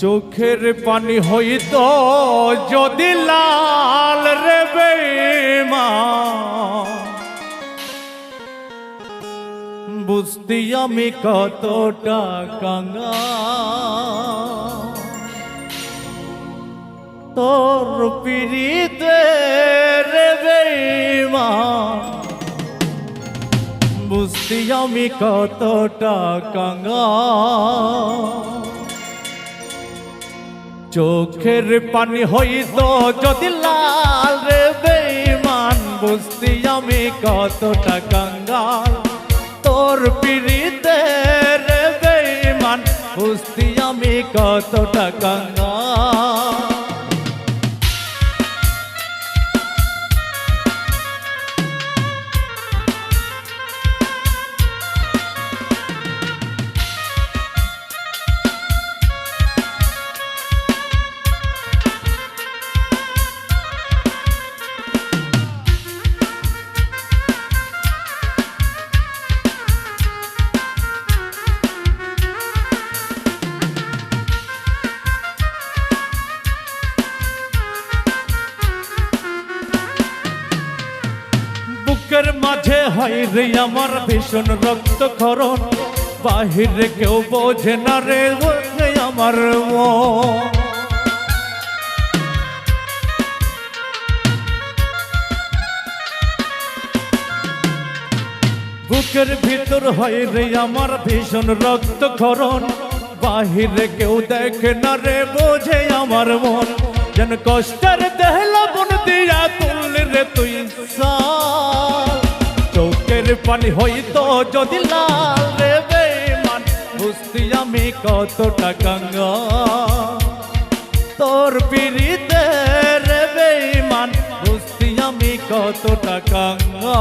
চোখের পানি হইত যদি লাল রে বেমা বুঝতি আমি কতটা কাঙ্গা তোর পিড়িতে রে বেমা বুঝতি আমি কতটা কাঙ্গা চোখের পানি হইত যদি লাল রে বেমান বুঝতি আমি কতটা কাঙ্গাল। তোর পিড়িতে রে বেমান বুঝতি আমি কতটা কাঙ্গাল। বুকের মাঝে হয় রে আমার ভীষণ রক্তক্ষরণ। বাহিরে কেউ বোঝে না রে আমার বুকের ভিতর হয় রে আমার ভীষণ রক্তক্ষরণ। বাহিরে কেউ দেখে না রে, বোঝে আমার মন। যেন কষ্টের দেহলা বন দিয়া তুললে রে তুই চোখের পানি হইতো যদি লাল রে বেমান বুঝতি আমি কত টাকা তোর পিড়িতে রে বেমান বুঝতি আমি কতটা কাঙ্গা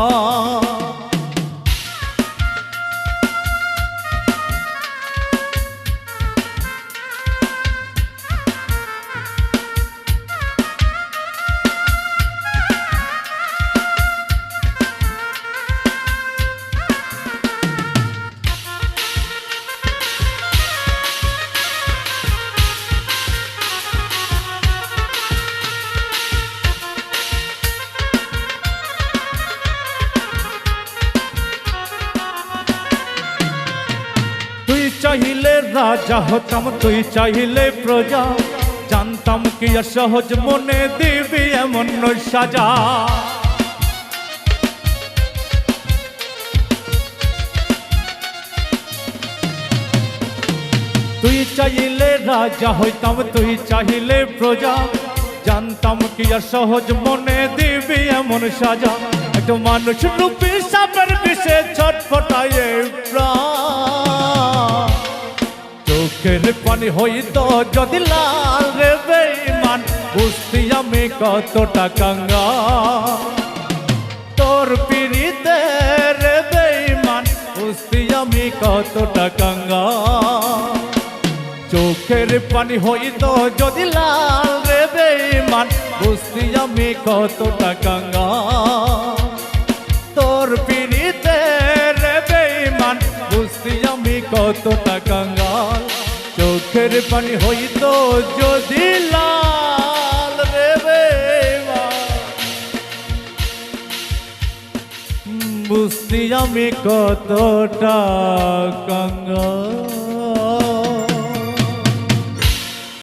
চাইলে রাজা, হতাম তুই চাইলে প্রজা। জানতাম কি সহজ মনে দিবি এমন সাজা। তুই চাইলে রাজা হইতাম তুই চাইলে প্রজা। জানতাম কি সহজ মনে দিবি এমন সাজা। একটা মানুষ রূপী সাপের বিষে ছটফটায় প্রাণ। চোখের পানি হইত যদি লাল রে বেমান বুঝতি আমি কতটা কাঙ্গা তোর পিড়িতে রে বেমান বুঝতি আমি কতটা কাঙ্গা চোখের পানি হইত যদি লাল রে বেমান বুঝতি আমি কতটা কাঙ্গা তোর পিড়িতে পানি হইত যদি লাল রে বুঝতি আমি কতটা কাঙ্গাল।